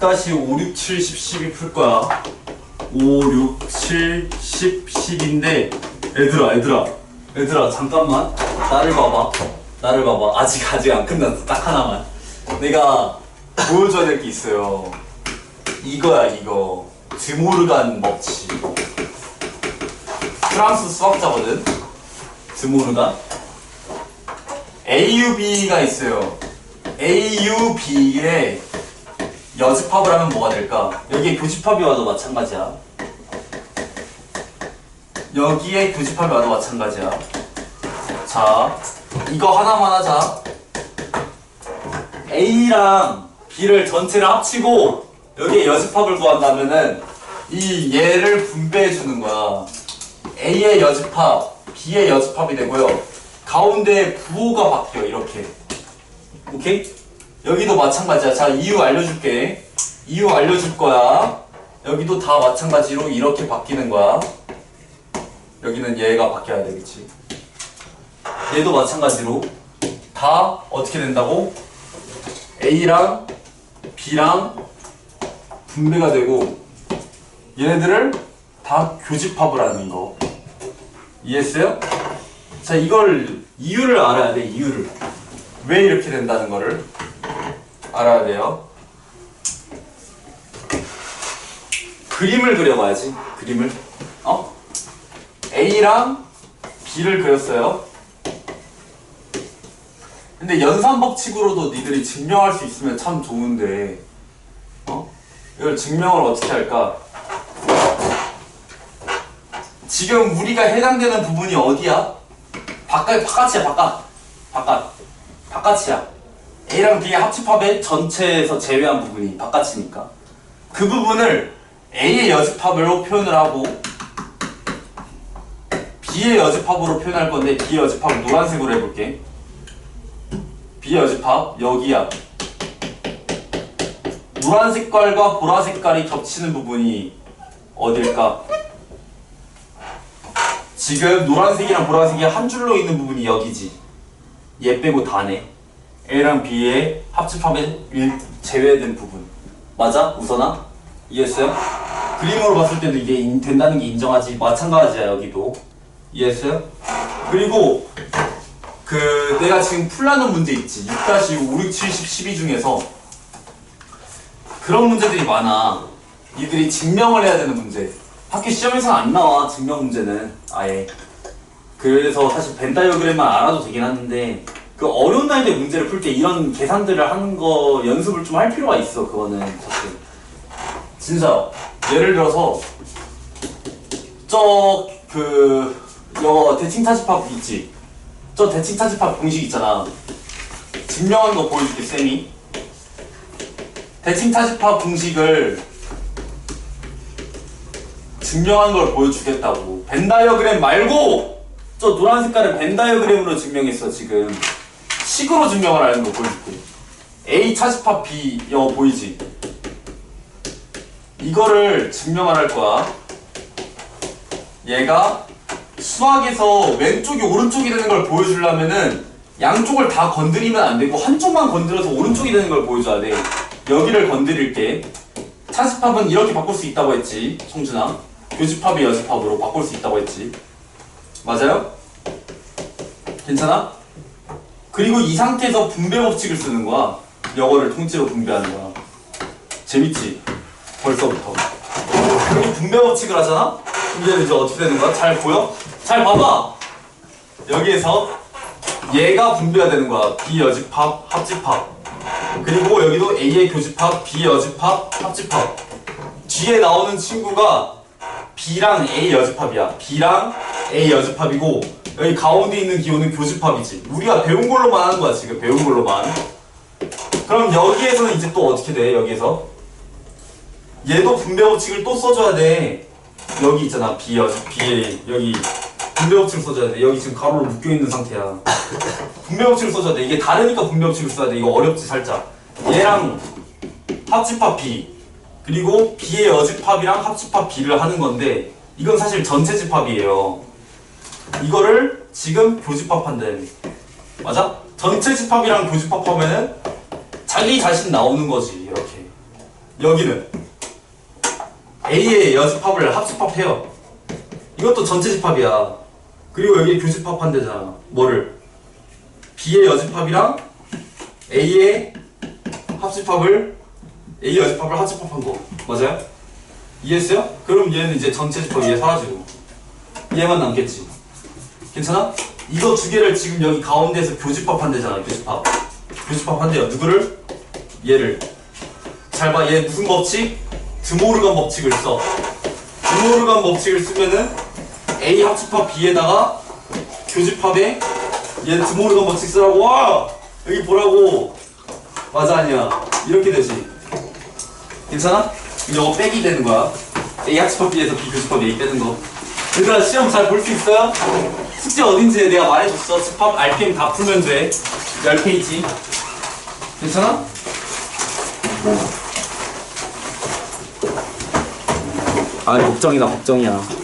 6-5, 6, 7, 10, 12풀 거야. 5, 6, 7, 10, 10인데 얘들아 얘들아. 얘들아 잠깐만. 나를 봐봐. 나를 봐봐. 아직 아직 안 끝났어. 딱 하나만. 내가 보여줘야 될 게 있어요? 이거야 이거. 드모르간 법칙 프랑스 수학자거든 드모르간? AUB가 있어요. AUB에 여집합을 하면 뭐가 될까? 여기에 교집합이 와도 마찬가지야. 여기에 교집합이 와도 마찬가지야. 자 이거 하나만 하자. A랑 B를 전체를 합치고 여기에 여집합을 구한다면은 이 얘를 분배해 주는 거야. A의 여집합 B의 여집합이 되고요. 가운데 부호가 바뀌어 이렇게. 오케이? 여기도 마찬가지야. 자 이유 알려줄게. 이유 알려줄 거야. 여기도 다 마찬가지로 이렇게 바뀌는 거야. 여기는 얘가 바뀌어야 되겠지 얘도 마찬가지로 다 어떻게 된다고? A랑 B랑 분배가 되고 얘네들을 다 교집합을 하는 거. 이해했어요? 자 이걸 이유를 알아야 돼 이유를. 왜 이렇게 된다는 거를 알아야 돼요 그림을 그려봐야지 그림을 어? A랑 B를 그렸어요 근데 연산법칙으로도 니들이 증명할 수 있으면 참 좋은데 어? 이걸 증명을 어떻게 할까? 지금 우리가 해당되는 부분이 어디야? 바깥, 바깥이야, 바깥. 바깥. 바깥이야. A랑 B의 합집합의 전체에서 제외한 부분이 바깥이니까. 그 부분을 A의 여집합으로 표현을 하고 B의 여집합으로 표현할 건데 B의 여집합 노란색으로 해볼게. B의 여집합 여기야. 노란 색깔과 보라 색깔이 겹치는 부분이 어딜까? 지금 노란색이랑 보라색이 한 줄로 있는 부분이 여기지. 얘 빼고 다네. A랑 B의 합집합에 일- 제외된 부분. 맞아? 우선아? 이해했어요? 그림으로 봤을 때도 이게 인- 된다는 게 인정하지. 마찬가지야, 여기도. 이해했어요? 그리고 그 내가 지금 풀라는 문제 있지. 6-5, 6, 7, 10, 12 중에서 그런 문제들이 많아. 이들이 증명을 해야 되는 문제. 학교 시험에서는 안 나와 증명 문제는 아예. 그래서 사실 벤 다이어그램만 알아도 되긴 하는데 그 어려운 난이도의 문제를 풀 때 이런 계산들을 하는 거 연습을 좀 할 필요가 있어 그거는 사실. 진짜 예를 들어서 저그여 대칭 차집합 있지. 저 대칭 차집합 공식 있잖아. 증명하는 거 보여줄게 쌤이. 대칭 차집합 공식을 증명한 걸 보여주겠다고. 벤 다이어그램 말고 저 노란 색깔을 벤 다이어그램으로 증명했어 지금. 식으로 증명을 하는 거 보여줄게. A 차집합 B 여 보이지? 이거를 증명을 할 거야. 얘가 수학에서 왼쪽이 오른쪽이 되는 걸 보여주려면은 양쪽을 다 건드리면 안 되고 한쪽만 건드려서 오른쪽이 되는 걸 보여줘야 돼. 여기를 건드릴게. 차집합은 이렇게 바꿀 수 있다고 했지, 송준아. 교집합이 여집합으로 바꿀 수 있다고 했지. 맞아요? 괜찮아? 그리고 이 상태에서 분배 법칙을 쓰는 거야. 영어를 통째로 분배하는 거야. 재밌지? 벌써부터. 그리고 분배 법칙을 하잖아? 이제 이제 어떻게 되는 거야? 잘 보여? 잘 봐봐! 여기에서 얘가 분배가 되는 거야. 비여집합, 합집합. 그리고 여기도 A의 교집합, B의 여집합, 합집합. 뒤에 나오는 친구가 B랑 A 여집합이야. B랑 A 여집합이고 여기 가운데 있는 기호는 교집합이지. 우리가 배운 걸로만 하는 거야 지금 배운 걸로만. 그럼 여기에서는 이제 또 어떻게 돼? 여기에서 얘도 분배 법칙을 또 써줘야 돼. 여기 있잖아 B B의 여기 분배 법칙을 써줘야 돼. 여기 지금 가로로 묶여 있는 상태야. 분배 법칙을 써줘야 돼. 이게 다르니까 분배 법칙을 써야 돼. 이거 어렵지 살짝. 얘랑 합집합 B 그리고 B의 여집합이랑 합집합 B를 하는 건데 이건 사실 전체 집합이에요. 이거를 지금 교집합한다는 맞아? 전체 집합이랑 교집합하면은 자기 자신 나오는 거지 이렇게 여기는 A의 여집합을 합집합해요. 이것도 전체 집합이야. 그리고 여기 교집합 한대잖아. 뭐를? B의 여집합이랑 A의 합집합을 A 여집합을 합집합한 거 맞아요? 이해했어요? 그럼 얘는 이제 전체 집합 얘 사라지고 얘만 남겠지. 괜찮아? 이거 두 개를 지금 여기 가운데에서 교집합 한대잖아. 교집합. 교집합 한대요. 누구를? 얘를. 잘 봐. 얘 무슨 법칙? 드모르간 법칙을 써. 드모르간 법칙을 쓰면은 A 합집합 B에다가 교집합에 얘 드모르간 법칙 쓰라고 와 여기 보라고 맞아 아니야 이렇게 되지 괜찮아? 이거 빼기 되는 거야 A 합집합 B에서 B 교집합 A 빼는 거 얘들아 시험 잘 볼 수 있어요? 숙제 어딘지 내가 말해줬어 집합 RPM 다 풀면 돼 10페이지 괜찮아? 아 걱정이다 걱정이야